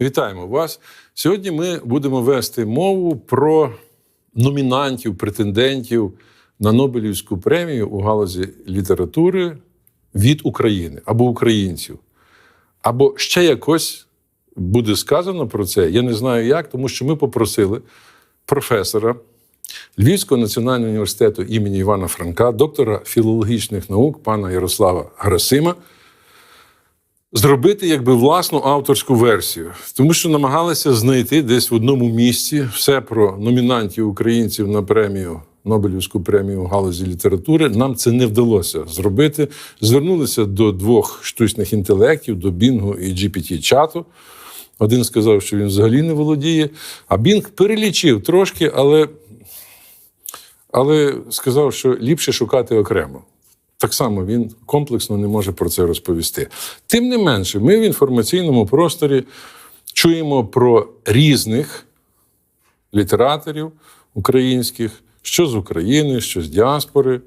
Вітаємо вас. Сьогодні ми будемо вести мову про номінантів, претендентів на Нобелівську премію у галузі літератури від України або українців. Або ще якось буде сказано про це. Я не знаю як, тому що ми попросили професора Львівського національного університету імені Івана Франка, доктора філологічних наук пана Ярослава Грасима, зробити якби власну авторську версію, тому що намагалися знайти десь в одному місці все про номінантів українців на премію. Нобелівську премію у галузі літератури нам це не вдалося зробити. Звернулися до двох штучних інтелектів, до Бінгу і GPT-чату. Один сказав, що він взагалі не володіє, а Бінг перелічив трошки, але, але сказав, що ліпше шукати окремо. Так само він комплексно не може про це розповісти. Тим не менше, ми в інформаційному просторі чуємо про різних літераторів українських, що з України, що з діаспори,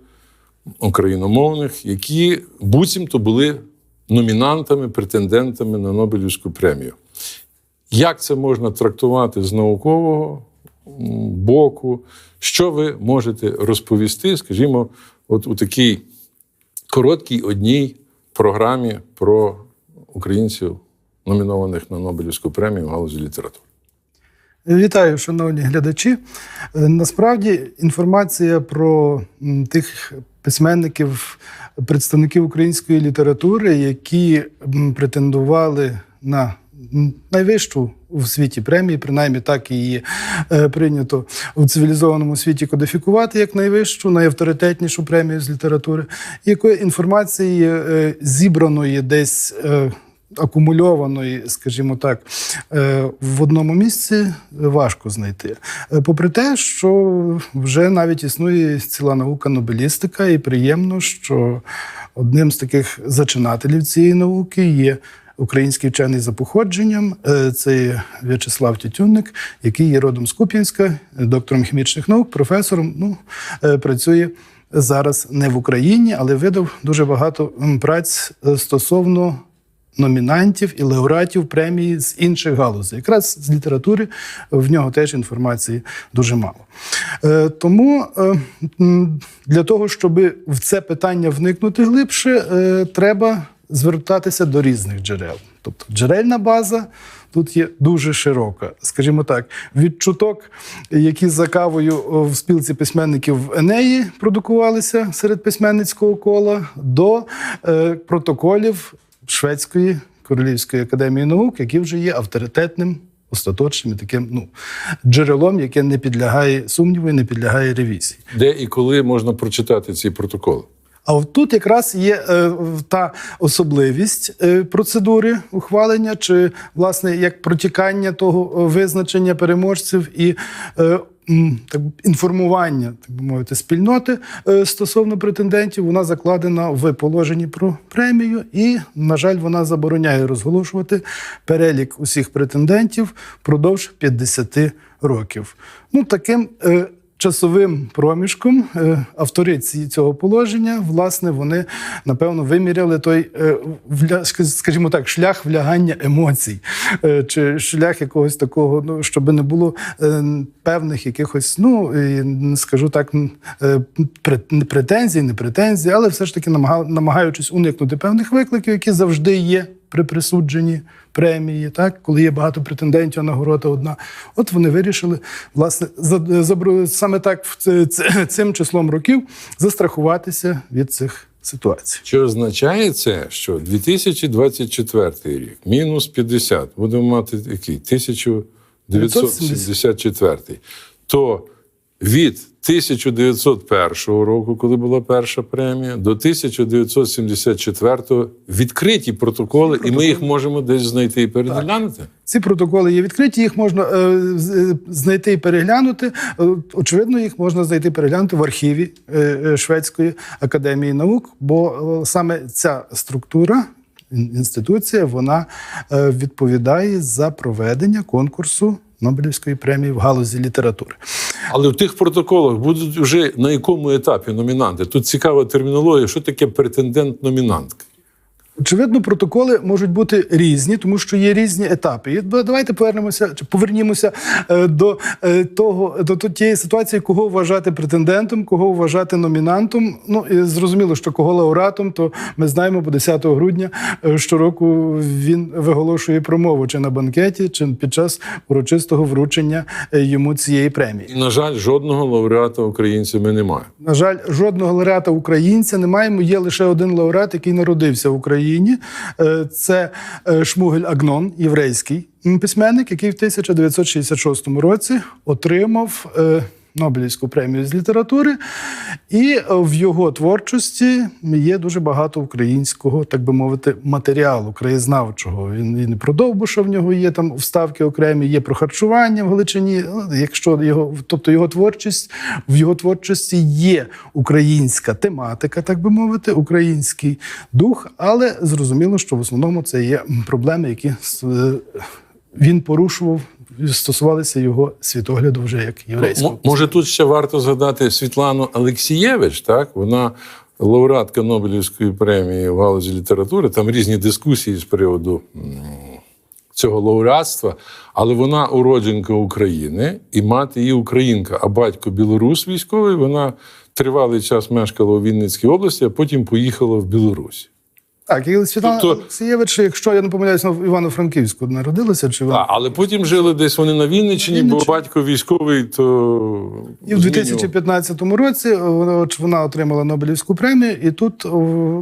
україномовних, які буцімто були номінантами, претендентами на Нобелівську премію. Як це можна трактувати з наукового боку? Що ви можете розповісти, скажімо, от у такій короткій одній програмі про українців, номінованих на Нобелівську премію в галузі літератури? Вітаю, шановні глядачі. Е, Насправді інформація про тих письменників, представників української літератури, які претендували на найвищу у світі премії, принаймні так її е, прийнято у цивілізованому світі кодифікувати як найвищу, найавторитетнішу премію з літератури, якої інформації е, зібраної десь. е, Акумульованої, скажімо так, в одному місці важко знайти. Попри те, що вже навіть існує ціла наука нобелістика, і приємно, що одним з таких зачинателів цієї науки є український вчений за походженням. Е, Це В'ячеслав Тютюнник, який є родом з Куп'янська, доктором хімічних наук, професором. Ну, е, працює зараз не в Україні, але видав дуже багато праць е, стосовно номінантів і лауреатів премії з інших галузей. Якраз з літератури в нього теж інформації дуже мало. Е, Тому е, для того, щоб в це питання вникнути глибше, е, треба звертатися до різних джерел. Тобто джерельна база тут є дуже широка. Скажімо так, від чуток, які за кавою в спілці письменників в Енеї продукувалися серед письменницького кола, до е, протоколів Шведської Королівської академії наук, які вже є авторитетним. Остаточним таким ну, джерелом, яке не підлягає сумніву і не підлягає ревізії. Де і коли можна прочитати ці протоколи? А тут якраз є е, та особливість е, процедури ухвалення, чи власне як протікання того е, визначення переможців і так інформування, так би мовити, спільноти стосовно претендентів, вона закладена в положенні про премію, і, на жаль, вона забороняє розголошувати перелік усіх претендентів впродовж 50 років. Ну таким. Часовим проміжком е, автори цього положення, власне, вони напевно виміряли той, е, скажімо так, шлях влягання емоцій, е, чи шлях якогось такого, ну щоб не було певних якихось, ну скажу так, претензій, не претензій, але все ж таки намага- намагаючись уникнути певних викликів, які завжди є при присудженні премії, так коли є багато претендентів, а нагорода одна. От вони вирішили власне саме так цим числом років застрахуватися від цих ситуацій. Чи означає це, що 2024 рік мінус 50, будемо мати який? 1974, то від 1901 року, коли була перша премія, до 1974 відкриті протоколи, і ми їх можемо десь знайти і переглянути? Ці протоколи є відкриті, їх можна е, е, знайти і переглянути. Е, Очевидно, їх можна знайти і переглянути в архіві е, е, Шведської академії наук, бо саме ця структура. Інституція вона відповідає за проведення конкурсу Нобелівської премії в галузі літератури. Але в тих протоколах будуть вже на якому етапі номінанти. Тут цікава термінологія, що таке претендент-номінантка. Очевидно, протоколи можуть бути різні, тому що є різні етапи. І давайте повернемося чи повернімося е, до е, того до тієї ситуації, кого вважати претендентом, кого вважати номінантом. Ну і зрозуміло, що кого лауреатом, то ми знаємо, бо 10 грудня е, щороку він виголошує промову чи на банкеті, чи під час урочистого вручення йому цієї премії. І, на жаль, жодного лауреата українця ми не маємо. На жаль, жодного лауреата українця не маємо. Є лише один лауреат, який народився в Україні. Е, Це е, Шмугель Агнон, єврейський письменник, який в 1966 році отримав. Нобелівську премію з літератури, і е, в його творчості є дуже багато українського, так би мовити, матеріалу краєзнавчого. Він, і про Довбуша в нього є там вставки окремі, є про харчування в Галичині. Ну, Якщо його, тобто його творчість, в його творчості є українська тематика, так би мовити, український дух, але зрозуміло, що в основному це є проблеми, які е, він порушував. Стосувалися його світогляду вже як єврейського. М- Може, тут ще варто згадати Світлану Алексієвич, так? Вона лауреатка Нобелівської премії в галузі літератури. Там різні дискусії з приводу цього лауреатства, але вона уродженка України, і мати її українка, а батько білорус військовий. Вона тривалий час мешкала у Вінницькій області, а потім поїхала в Білорусь. Так, і Світлана Тобто- Олексієвич, якщо я не помиляюсь, в Івано-Франківську народилася, чи вона але потім жили десь вони на Вінниччині, бо батько військовий, то і в змінював. 2015 році е, вона, отримала Нобелівську премію, і тут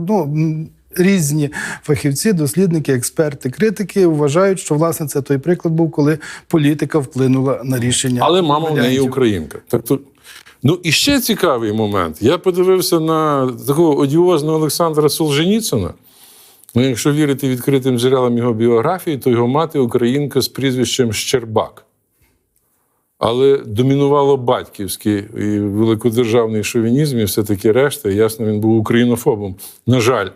ну. Різні фахівці, дослідники, експерти, критики вважають, що власне це той приклад був, коли політика вплинула на рішення. Але мама в неї українка. Так то, ну і ще цікавий момент. Я подивився на такого одіозного Олександра Солженіцина. Ну, якщо вірити відкритим джерелам його біографії, то його мати українка з прізвищем Щербак. Але домінувало батьківський і великодержавний шовінізм, і все таки решта. Ясно, він був українофобом. На жаль,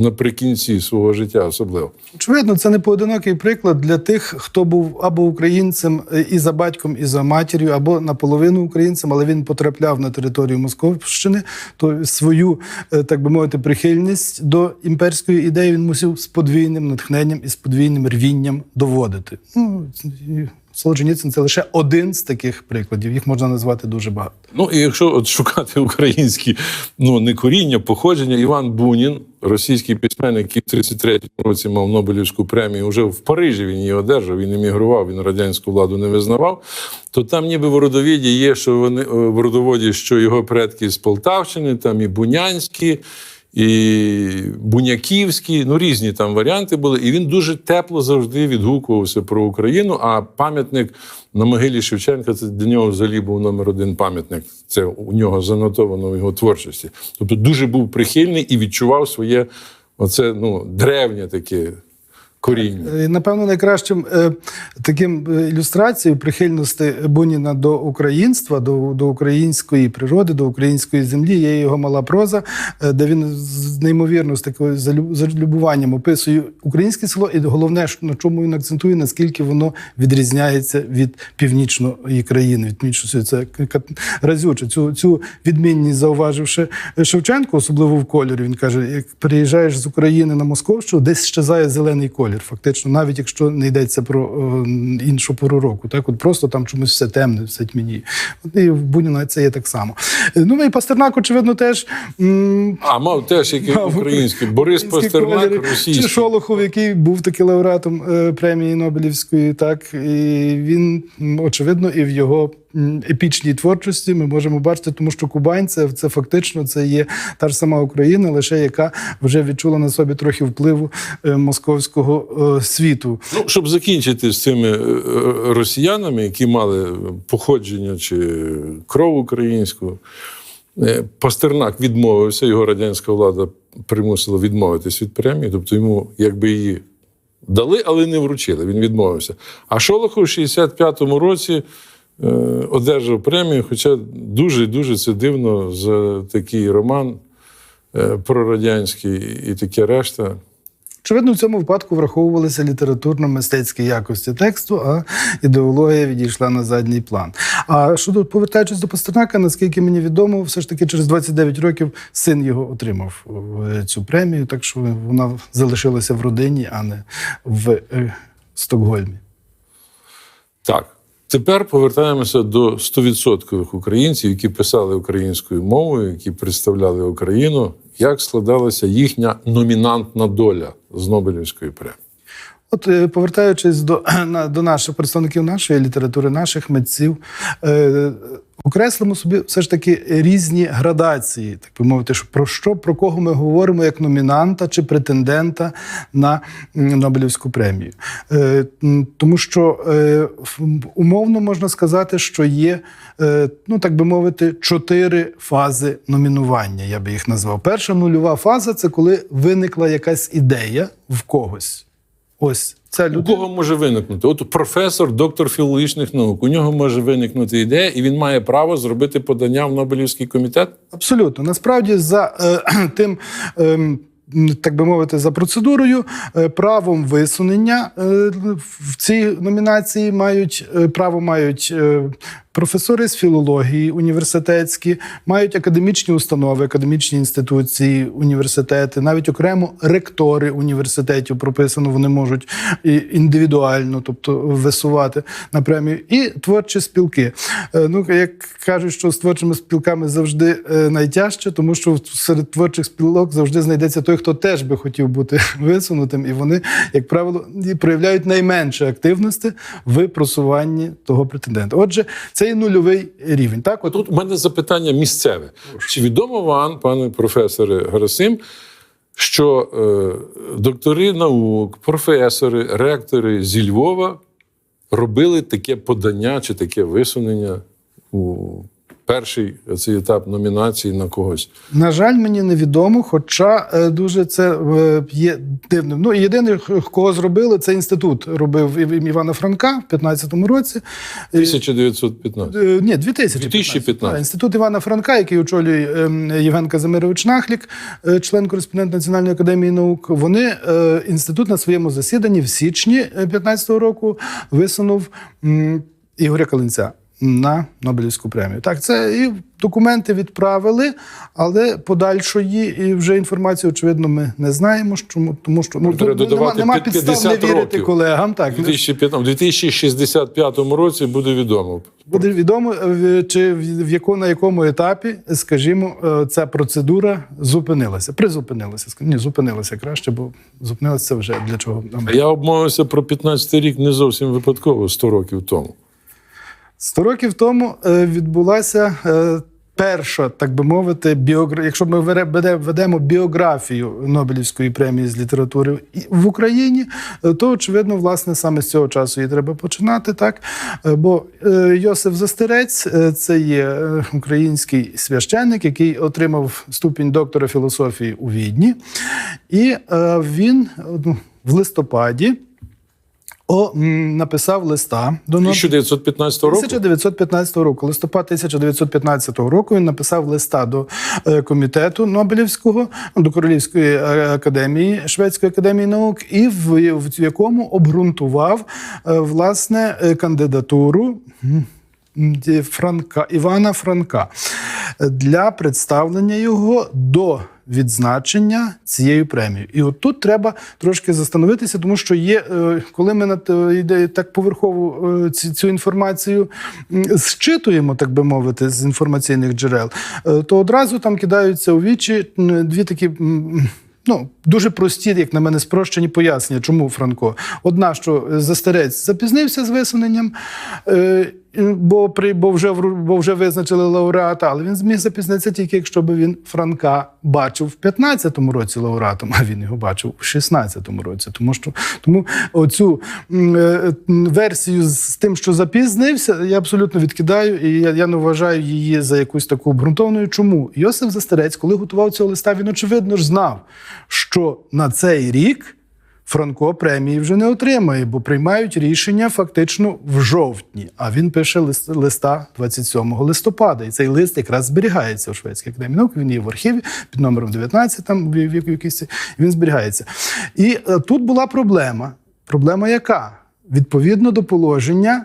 наприкінці свого життя особливо. Очевидно, це не поодинокий приклад для тих, хто був або українцем е, і за батьком, і за матір'ю, або наполовину українцем, але він потрапляв на територію Московщини, то свою, е, так би мовити, прихильність до імперської ідеї він мусив з подвійним натхненням і з подвійним рвінням доводити. Ну, і Солодженіцин це лише один з таких прикладів. Їх можна назвати дуже багато. Ну і якщо от шукати українські ну не коріння, походження, Іван Бунін, російський письменник, який в 33-му році мав Нобелівську премію, вже в Парижі він її одержав, він емігрував, він радянську владу не визнавав. То там, ніби в родовіді є, що вони е, в родоводі, що його предки з Полтавщини, там і Бунянські. І Буняківські, ну різні там варіанти були. І він дуже тепло завжди відгукувався про Україну. А пам'ятник на могилі Шевченка це для нього взагалі був номер один пам'ятник. Це у нього занотовано в його творчості. Тобто дуже був прихильний і відчував своє оце ну, древнє таке коріння. Е, Напевно, найкращим е, таким е, ілюстрацією прихильності Буніна до українства, до, до української природи, до української землі є його мала проза, де він з неймовірно з такою залю- залюбуванням описує українське село, і головне, на чому він акцентує, наскільки воно відрізняється від північної країни, від північної це разюче. Цю, цю відмінність зауваживши Шевченко, особливо в кольорі. Він каже: як приїжджаєш з України на Московщину, десь щезає зелений колір. Фактично, навіть якщо не йдеться про е, іншу пору року, так от просто там чомусь все темне, все тьмяніє. От і в Буніна це є так само. Е, Ну і Пастернак, очевидно, теж. А мав теж який Мав український Борис Пастернак, кольори. російський. Чи Шолохов, який був таки лауреатом е, премії Нобелівської, так і він очевидно і в його епічній творчості ми можемо бачити, тому що Кубань це, це фактично це є та ж сама Україна, лише яка вже відчула на собі трохи впливу е, московського е, світу. Ну, щоб закінчити з цими е, росіянами, які мали походження чи кров українську, Пастернак відмовився, його радянська влада примусила відмовитись від премії, тобто йому якби її дали, але не вручили. Він відмовився. А Шолохов в 65-му році одержав премію, хоча дуже дуже це дивно за такий роман е, прорадянський і таке решта. Очевидно, в цьому випадку враховувалися літературно-мистецькі якості тексту, а ідеологія відійшла на задній план. А щодо повертаючись до Пастернака, наскільки мені відомо, все ж таки через 29 років син його отримав е, цю премію, так що вона залишилася в родині, а не в е, Стокгольмі. Так. Тепер повертаємося до 100% українців, які писали українською мовою, які представляли Україну. Як складалася їхня номінантна доля з Нобелівської премії? От е, повертаючись до, до наших представників нашої літератури, наших митців, е, окреслимо собі все ж таки різні градації, так би мовити, про що, про кого ми говоримо як номінанта чи претендента на Нобелівську премію. Е, тому що е, умовно можна сказати, що є, е, ну так би мовити, чотири фази номінування. Я би їх назвав. Перша нульова фаза це коли виникла якась ідея в когось. Ось ця У кого може виникнути? От професор, доктор філологічних наук. У нього може виникнути ідея, і він має право зробити подання в Нобелівський комітет. Абсолютно. Насправді, за е, тим. м, Так би мовити, за процедурою, е, правом висунення е, в цій номінації мають е, право мають е, професори з філології університетські, мають академічні установи, академічні інституції, університети, навіть окремо ректори університетів прописано, вони можуть індивідуально, тобто висувати на премію, і творчі спілки. Е, Ну, як кажуть, що з творчими спілками завжди е, найтяжче, тому що серед творчих спілок завжди знайдеться той, хто теж би хотів бути висунутим, і вони, як правило, проявляють найменше активності в просуванні того претендента. Отже, це і нульовий рівень. Так, от Тут у мене запитання місцеве. Чи відомо вам, пане професоре Гарасим, що е, доктори наук, професори, ректори зі Львова робили таке подання чи таке висунення у перший цей етап номінації на когось? На жаль, мені невідомо, хоча е, дуже це е, є дивним. Ну, єдине, кого зробили, це інститут робив Івана Франка в 15-му році. Е, 1915. Е, Ні, 2015. 2015. Так, Інститут Івана Франка, який очолює ем, Євген Казимирович Нахлік, е, член-кореспондент Національної академії наук. Вони інститут на своєму засіданні в січні 2015 року висунув Ігоря Калинця. На Нобелівську премію. Так, це і документи відправили, але подальшої і вже інформації, очевидно, ми не знаємо. Чому тому, що ну, тут нема, нема підстав не вірити років. колегам. Так, У 2015 у 2065 році буде відомо. Буде відомо, е, чи в яко, на якому етапі, скажімо, е, ця процедура зупинилася. Призупинилася. Ні, зупинилася краще, бо зупинилася вже для чого я обмовився про 15 рік не зовсім випадково 100 років тому. Сто років тому е, відбулася е, перша, так би мовити, біогра... якщо ми ведемо біографію Нобелівської премії з літератури в Україні, е, то очевидно, власне, саме з цього часу її треба починати. Так бо Йосиф Застерець це є український священник, який отримав ступінь доктора філософії у Відні, і він ну, в листопаді. О, написав листа до Нобель- 1915 року 1915 року, листопад 1915 року, він написав листа до е, комітету Нобелівського, до Королівської е, академії Шведської академії наук, і в, в якому обґрунтував е, власне кандидатуру. Франка Івана Франка для представлення його до відзначення цією премією. І от тут треба трошки застановитися, тому що є, е, коли ми над йде так поверхово е, цю інформацію зчитуємо, так би мовити, з інформаційних джерел, е, то одразу там кидаються у вічі дві такі. Ну, дуже прості, як на мене, спрощені пояснення, чому Франко. Одна, що застарець запізнився з висуненням, бо, при, бо, вже, бо вже визначили лауреата, але він зміг запізнитися тільки, якщо б він Франка бачив в 15-му році лауреатом, а він його бачив у 16-му році. Тому що тому оцю е, версію з тим, що запізнився, я абсолютно відкидаю, і я, я не вважаю її за якусь таку обґрунтовною. Чому Йосиф Застерець, коли готував цього листа, він очевидно ж знав, що на цей рік. Франко премії вже не отримає, бо приймають рішення фактично в жовтні. А він пише лист, листа 27 листопада. І цей лист якраз зберігається у Шведській академії наук. Він є в архіві під номером 19, там в, якійсь, він зберігається. І е, тут була проблема. Проблема яка? Відповідно до положення,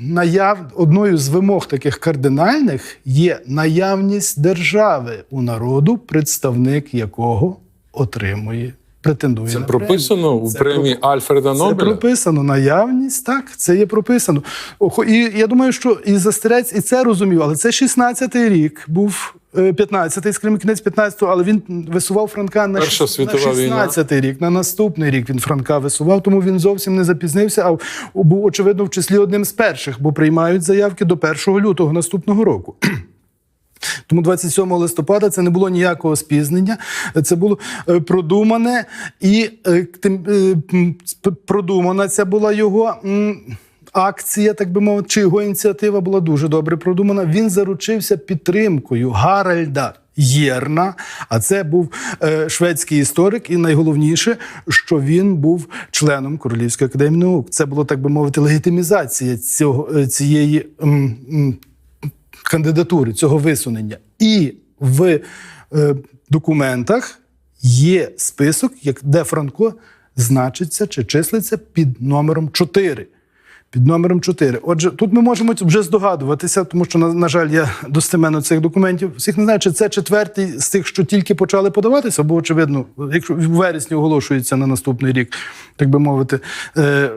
наяв... одною з вимог таких кардинальних є наявність держави у народу, представник якого отримує, претендує. Це на прописано у Це премії Альфреда Це прописано наявність, так, це є прописано. І я думаю, що і застерець і це розумів, але це 16-й рік був. е, 15-й, скажімо, кінець 15-го, але він висував Франка на 16-й рік. На наступний рік він Франка висував, тому він зовсім не запізнився, а був, очевидно, в числі одним з перших, бо приймають заявки до 1 лютого наступного року. Тому 27 листопада це не було ніякого спізнення, це було е, продумане і е, е, продумана ця була його. Акція, так би мовити, чи його ініціатива була дуже добре продумана. Він заручився підтримкою Гаральда Єрна. А це був шведський історик, і найголовніше, що він був членом Королівської академії наук. Це було так би мовити легітимізація цього цієї кандидатури, цього висунення. І в е, документах є список, як, де Франко значиться чи числиться під номером 4. Під номером 4. Отже, тут ми можемо вже здогадуватися, тому що, на, на жаль, я достеменно цих документів всіх не знаю, чи це четвертий з тих, що тільки почали подаватися, бо, очевидно, якщо в вересні оголошується на наступний рік, так би мовити, е,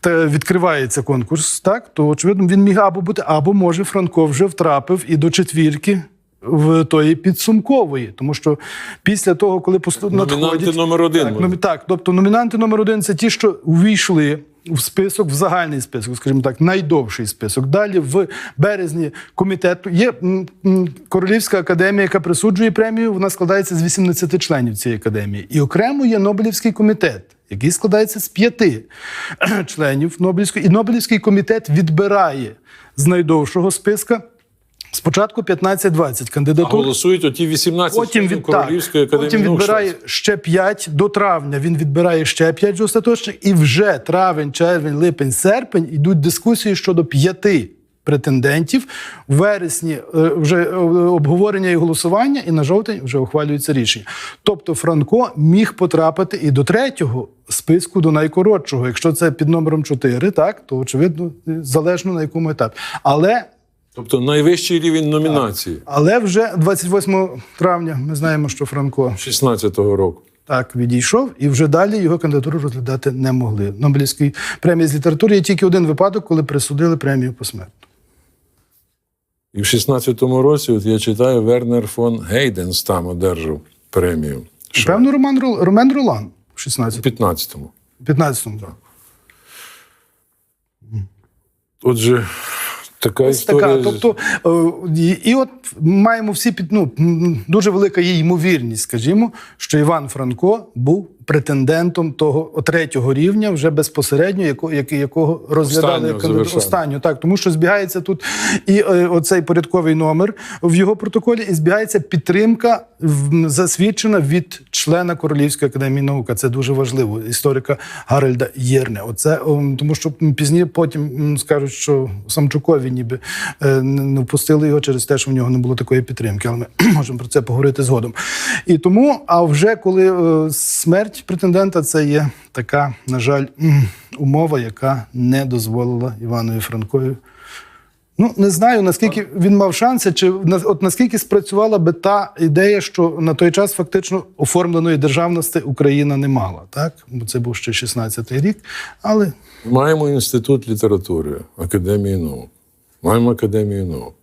та відкривається конкурс, так, то, очевидно, він міг або бути, або може Франко вже втрапив і до четвірки. В тої підсумкової, тому що після того, коли поступ Номінанти надходять номер один так, номі- так, тобто номінанти номер один це ті, що увійшли в список, в загальний список, скажімо так, найдовший список. Далі в березні комітету є Королівська академія, яка присуджує премію. Вона складається з 18 членів цієї академії. І окремо є Нобелівський комітет, який складається з п'яти членів Нобелівської. І Нобелівський комітет відбирає з найдовшого списка. Спочатку 15-20 А голосують оті 18 Потім, від, так, Королівської академії. потім відбирає ще 5 до травня. Він відбирає ще 5 остаточних, і вже травень, червень, липень, серпень йдуть дискусії щодо п'яти претендентів. У вересні е, вже е, обговорення і голосування, і на жовтень вже ухвалюється рішення. Тобто Франко міг потрапити і до третього списку, до найкоротшого. Якщо це під номером 4, так то очевидно залежно на якому етапі. Але Тобто найвищий рівень номінації але вже 28 травня ми знаємо, що Франко 16-го року. так відійшов, і вже далі його кандидатуру розглядати не могли. Нобелівській премії з літератури є тільки один випадок, коли присудили премію посмертно. І в 16-му році, от я читаю, Вернер фон Гейденстам одержав премію. Певно, Роман Рол- Ромен Ролан в У 16 15-му. 15-му. Так. Отже, така Ось історія. така. Тобто, е, і, і от маємо всі під ну, дуже велика є ймовірність, скажімо, що Іван Франко був претендентом того третього рівня, вже безпосередньо, якого, якого розглядали кандидат- останню. Так, тому що збігається тут і е, оцей порядковий номер в його протоколі, і збігається підтримка засвідчена від члена Королівської академії наук. Це дуже важливо. Історика Гарольда Єрне. Оце тому, що пізніше потім скажуть, що Самчукові ніби е, не впустили його через те, що в нього не було такої підтримки. Але ми можемо про це поговорити згодом. І тому, а вже коли е, смерть претендента, це є така, на жаль, умова, яка не дозволила Іванові Франкові. Ну, не знаю, наскільки він мав шанси, чи от наскільки спрацювала би та ідея, що на той час фактично оформленої державності Україна не мала, так? Бо це був ще 16-й рік. Але Маємо інститут літератури, Академії наук. Маємо Академію наук.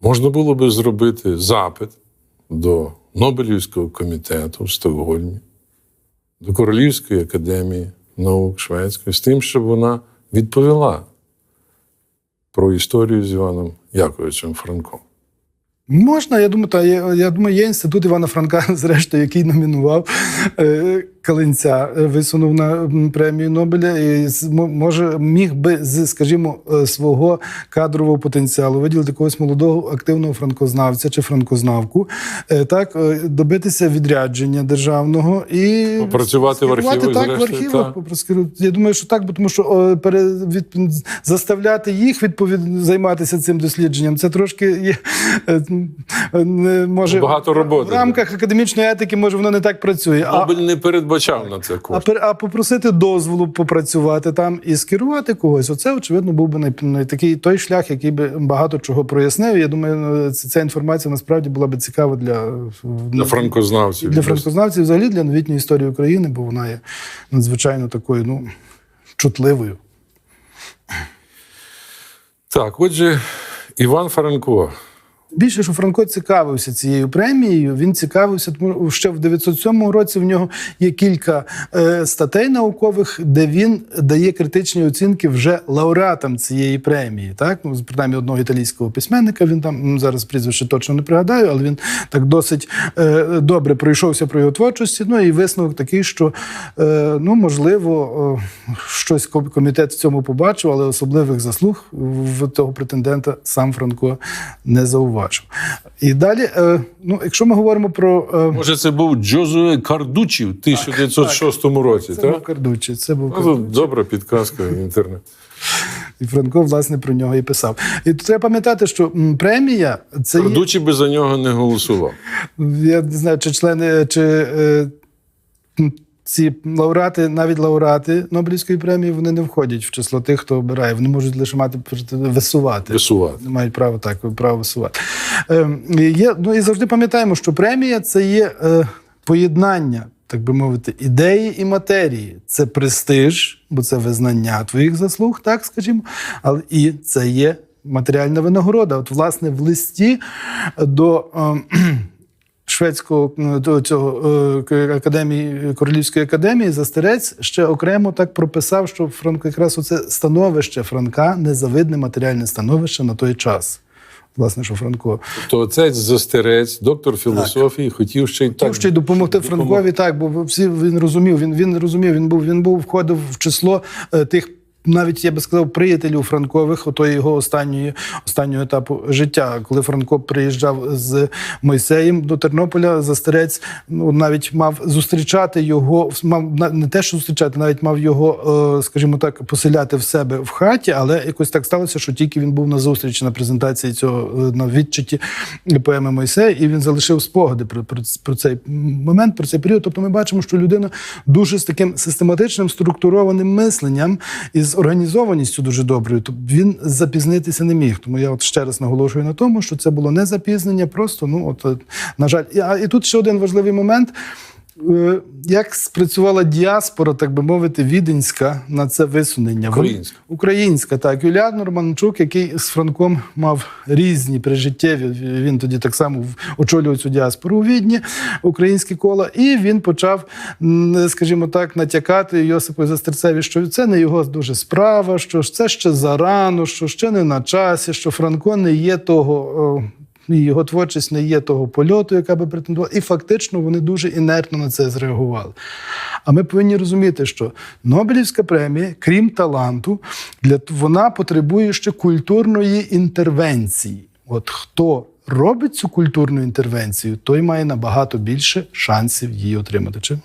Можна було би зробити запит до Нобелівського комітету в Стокгольмі, до Королівської академії наук Шведської з тим, щоб вона відповіла про історію з Іваном Яковичем Франком. можна, я думаю, та, я, я думаю, є інститут Івана Франка, зрештою, який номінував. Е, Калинця е, висунув на премію Нобеля і може міг би з, скажімо, е, свого кадрового потенціалу виділити якогось молодого активного франкознавця чи франкознавку, е, так добитися відрядження державного і Попрацювати в архівах, так, в архівах. так. Я думаю, що так, бо тому що пере, від, заставляти їх відповід, займатися цим дослідженням. Це трошки є не може Багато роботи. в рамках академічної етики. Може воно не так працює. Нобель не передбачав на це а, кошти. пер- а попросити дозволу попрацювати там і скерувати когось. Оце очевидно був би най, най- такий той шлях, який би багато чого прояснив. Я думаю, ця, ця інформація насправді була би цікава для, Для франкознавців. для франкознавців, взагалі для новітньої історії України, бо вона є надзвичайно такою, ну чутливою. Так, отже, Іван Франко. Більше, що Франко цікавився цією премією. Він цікавився, тому ще в 907 році в нього є кілька е, статей наукових, де він дає критичні оцінки вже лауреатам цієї премії. Так, ну принаймні одного італійського письменника. Він там зараз прізвище точно не пригадаю, але він так досить е, добре пройшовся про його творчості. Ну і висновок такий, що е, ну можливо щось комітет в цьому побачив, але особливих заслуг в того претендента сам Франко не зауважив. І далі, е, ну, якщо ми говоримо про е, Може, це був Джозуе Кардучі в 1906 році, це був? Кардучі, це був Ну, Кардучі. добра підказка в інтернет. І Франко, власне, про нього і писав. І тут треба пам'ятати, що премія це є, Кардучі би за нього не голосував. я не знаю, чи члени, чи е, ці лауреати, навіть лауреати Нобелівської премії, вони не входять в число тих, хто обирає. Вони можуть лише мати висувати. Висувати. Не мають права так, право висувати. Е, є, ну і завжди пам'ятаємо, що премія це є е, поєднання, так би мовити, ідеї і матерії. Це престиж, бо це визнання твоїх заслуг, так скажімо, але і це є матеріальна винагорода. От, власне, в листі до. е, Шведського до цього е, академії Королівської академії застерець ще окремо так прописав, що Франко якраз оце становище Франка незавидне матеріальне становище на той час. Власне, що Франко То отець застерець, доктор філософії, хотів ще й так. хотів ще й допомогти допомогти. Франкові, так, бо всі він розумів. Він він розумів. Він був він був входив в число е, тих. Навіть я би сказав, приятелів Франкових, отої його останньої останнього етапу життя. Коли Франко приїжджав з Мойсеєм до Тернополя, застерець ну навіть мав зустрічати його, мав не те, що зустрічати, навіть мав його, е, скажімо так, поселяти в себе в хаті, але якось так сталося, що тільки він був на зустрічі на презентації цього е, на відчиті поеми Мойсея, і він залишив спогади про, про, про цей момент, про цей період. Тобто ми бачимо, що людина дуже з таким систематичним структурованим мисленням і з організованістю дуже доброю. То він запізнитися не міг. Тому я от ще раз наголошую на тому, що це було не запізнення, просто ну от на жаль. І, а, і тут ще один важливий момент. Е, Як спрацювала діаспора, так би мовити, віденська на це висунення? Українська. Українська, так. Юліан Романчук, який з Франком мав різні прижиттєві. Він тоді так само очолював цю діаспору у Відні, українські кола, і він почав, скажімо так, натякати Йосипу Застерцеві, що це не його дуже справа, що це ще зарано, що ще не на часі, що Франко не є того. Його творчість не є того польоту, яка би претендувала. І фактично вони дуже інертно на це зреагували. А ми повинні розуміти, що Нобелівська премія, крім таланту, для вона потребує ще культурної інтервенції. От хто робить цю культурну інтервенцію, той має набагато більше шансів її отримати. Чи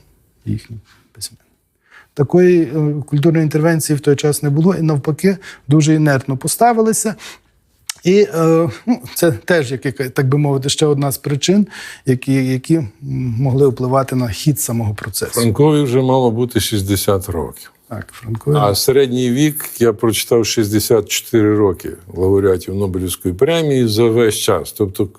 їхній письменник. Такої е, культурної інтервенції в той час не було, і навпаки, дуже інертно поставилися. І е, ну, це теж, як, так би мовити, ще одна з причин, які, які могли впливати на хід самого процесу. Франкові вже мало бути 60 років. Так, Франко. А середній вік я прочитав 64 роки лауреатів Нобелівської премії за весь час. Тобто,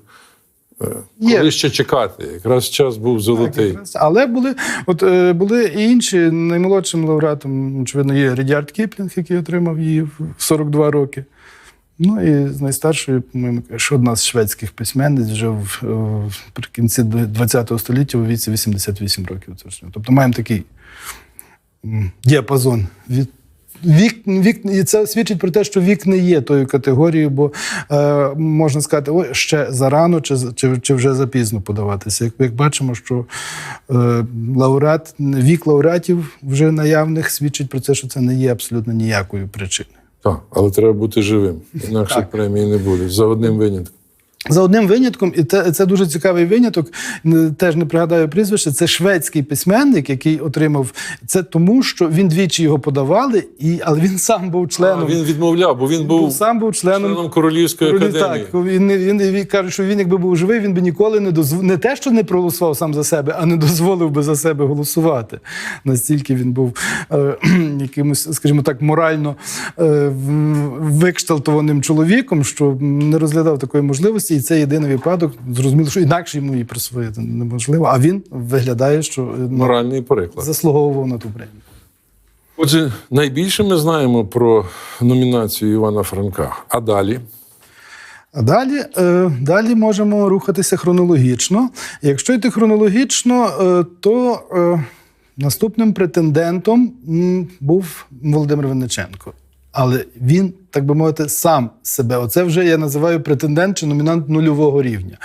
е, Є. коли ще чекати, якраз час був золотий. Якраз. Але були, от, е, були і інші наймолодшим лауреатом, очевидно, є Редярд Кіплінг, який отримав її в 42 роки. Ну і з найстаршою, по-моєму, одна з шведських письменниць вже в, в кінці ХХ століття у віці 88 років. Тобто маємо такий діапазон Вік, вік, і це свідчить про те, що вік не є тою категорією, бо е, можна сказати, ой, ще зарано чи, чи, чи вже запізно подаватися. Як, як бачимо, що е, лауреат, вік лауреатів вже наявних свідчить про те, що це не є абсолютно ніякою причиною. Так, але треба бути живим. Інакше Так. премії не буде. За одним винятком. За одним винятком, і це, це дуже цікавий виняток. Теж не пригадаю прізвище. Це шведський письменник, який отримав це тому, що він двічі його подавали, і але він сам був А, членом. він відмовляв, бо він був був сам був членом. членом Королівської Королі- академії. Так, він, він, він каже, що він, якби був живий, він би ніколи не дозв... не те, що не проголосував сам за себе, а не дозволив би за себе голосувати. Настільки він був е, якимось, скажімо так, морально е, викшталтованим чоловіком, що не розглядав такої можливості, і це єдиний випадок. Зрозуміло, що інакше йому її присвоїти неможливо. А він виглядає, що е, ну, Моральний переклад. заслуговував на ту премію. Отже, найбільше ми знаємо про номінацію Івана Франка. А далі А далі, е, далі можемо рухатися хронологічно. Якщо йти хронологічно, е, то наступним претендентом був Володимир Винниченко. Але він, так би мовити, сам себе. Оце вже я називаю претендент чи номінант нульового рівня.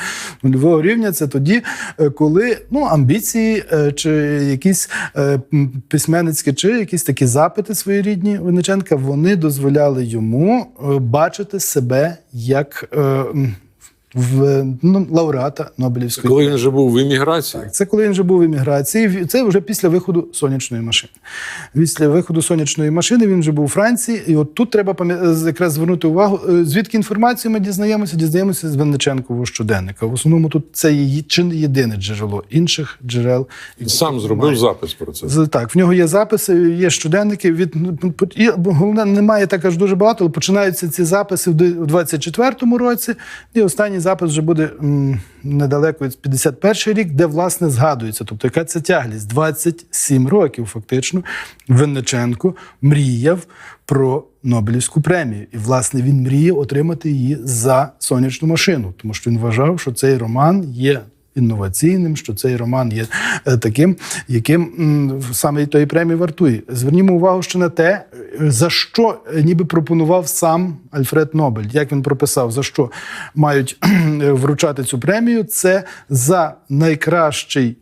Нульового рівня це тоді, е, коли ну, амбіції е, чи якісь е, письменницькі, чи якісь такі запити своєрідні Винниченка, вони дозволяли йому бачити себе як в ну, лауреата Нобелівської коли він вже був в еміграції, це коли він вже був в еміграції. Це вже після виходу сонячної машини. Після виходу сонячної машини він вже був у Франції. І от тут треба якраз звернути увагу, е, звідки інформацію ми дізнаємося, дізнаємося з Винниченкового щоденника. В основному тут це її чи не єдине джерело інших джерел. сам зробив немає. запис про це. Так, в нього є записи, є щоденники. Від і, головне, немає так аж дуже багато, але починаються ці записи в ди- у 24-му році. І останній запис вже буде м, недалеко від 51 рік, де власне згадується. Тобто, яка це тяглість? 27 років, фактично, Винниченко мріяв про Нобелівську премію. І, власне, він мріяв отримати її за сонячну машину, тому що він вважав, що цей роман є інноваційним, що цей роман є е, таким, яким саме тої премії вартує. Звернімо увагу ще на те, е, за що е, ніби пропонував сам Альфред Нобель. Як він прописав, за що мають вручати цю премію? Це за найкращий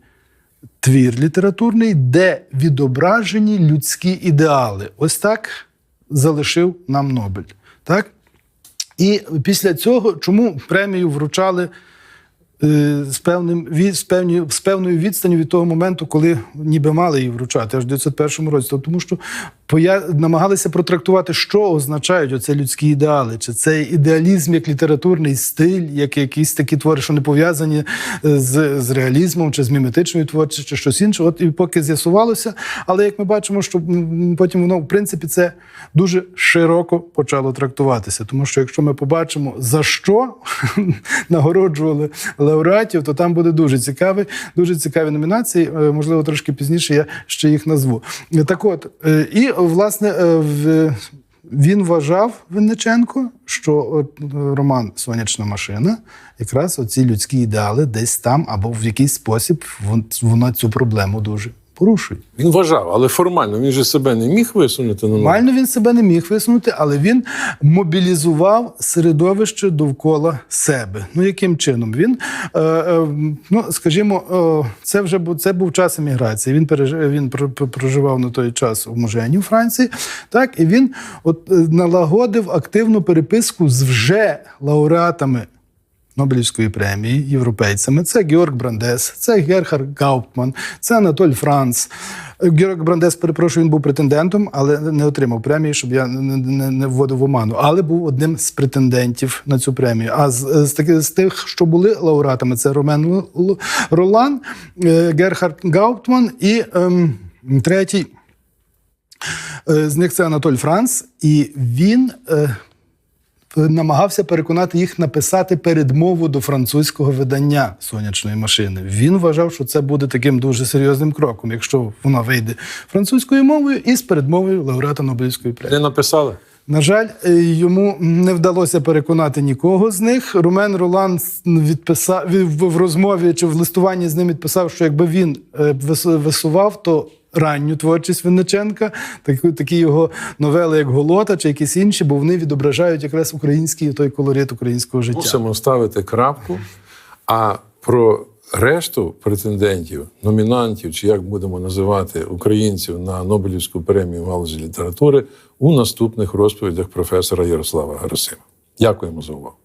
твір літературний, де відображені людські ідеали. Ось так залишив нам Нобель. Так? І після цього, чому премію вручали з, певним, з, певні, з певною відстанню від того моменту, коли ніби мали її вручати, аж в 1901 році. Тобто, Тому що поя- намагалися протрактувати, що означають оце людські ідеали, чи це ідеалізм як літературний стиль, як якісь такі твори, що не пов'язані е, з, з реалізмом, чи з міметичною творчістю, чи щось інше. От і поки з'ясувалося, але як ми бачимо, що потім воно, в принципі, це дуже широко почало трактуватися. Тому що якщо ми побачимо, за що нагороджували лауреатів, то там буде дуже цікаві, дуже цікаві номінації. Е, Можливо, трошки пізніше я ще їх назву. Е, Так от, е, і власне в. Він вважав Винниченко, що роман Сонячна машина якраз оці людські ідеали десь там або в якийсь спосіб вон- вона цю проблему дуже порушує. Він вважав, але формально він же себе не міг висунути на Нобель. Нормально він себе не міг висунути, але він мобілізував середовище довкола себе. Ну яким чином? Він, е, е, ну скажімо, е, це вже був це був час еміграції. Він переж- він про- про- проживав на той час у Можені у Франції. Так, і він от е, налагодив активну переписку з вже лауреатами. Нобелівської премії європейцями. Це Георг Брандес, це Герхард Гауптман, це Анатоль Франц. Георг Брандес, перепрошую, він був претендентом, але не отримав премії, щоб я не, не, не вводив в оману. Але був одним з претендентів на цю премію. А з, з, з тих, що були лауреатами, це Ромен Ролан, е, Герхард Гауптман і ем, третій. е, З них це Анатоль Франц, і він е, намагався переконати їх написати передмову до французького видання сонячної машини. Він вважав, що це буде таким дуже серйозним кроком, якщо вона вийде французькою мовою і з передмовою лауреата Нобелівської премії. Не написали? На жаль, е, йому не вдалося переконати нікого з них. Румен Ролан відписав в розмові чи в листуванні з ним відписав, що якби він е, висував, то ранню творчість Винниченка, такі, такі його новели, як Голота чи якісь інші, бо вони відображають якраз український той колорит українського життя. Мусимо ставити крапку. А про решту претендентів, номінантів, чи як будемо називати українців на Нобелівську премію в галузі літератури у наступних розповідях професора Ярослава Герасима. Дякуємо за увагу.